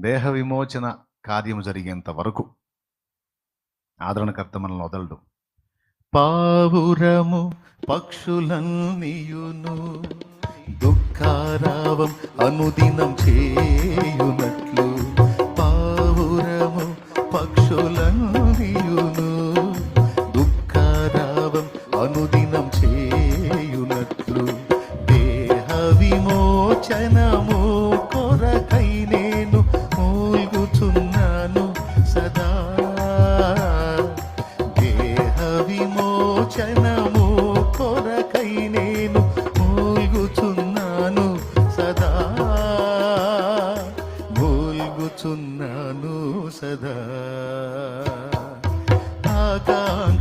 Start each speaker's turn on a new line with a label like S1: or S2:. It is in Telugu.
S1: దేహ విమోచన కార్యము జరిగేంత వరకు ఆదరణకర్త మనల్ని వదలడు. పావురము పక్షులన్నీయును దుఃఖారావం అనుదినం చేయునట్లు పావురము పక్షులన్నీయును దుఃఖారావం అనుదినం చేయునట్లు దేహ విమోచనము మూల్గుచున్నాను సదా. దేహ విమోచనము కొరకై నేను మూల్గుచున్నాను సదా. మూల్గుచున్నాను సదా. ఆకాంక్ష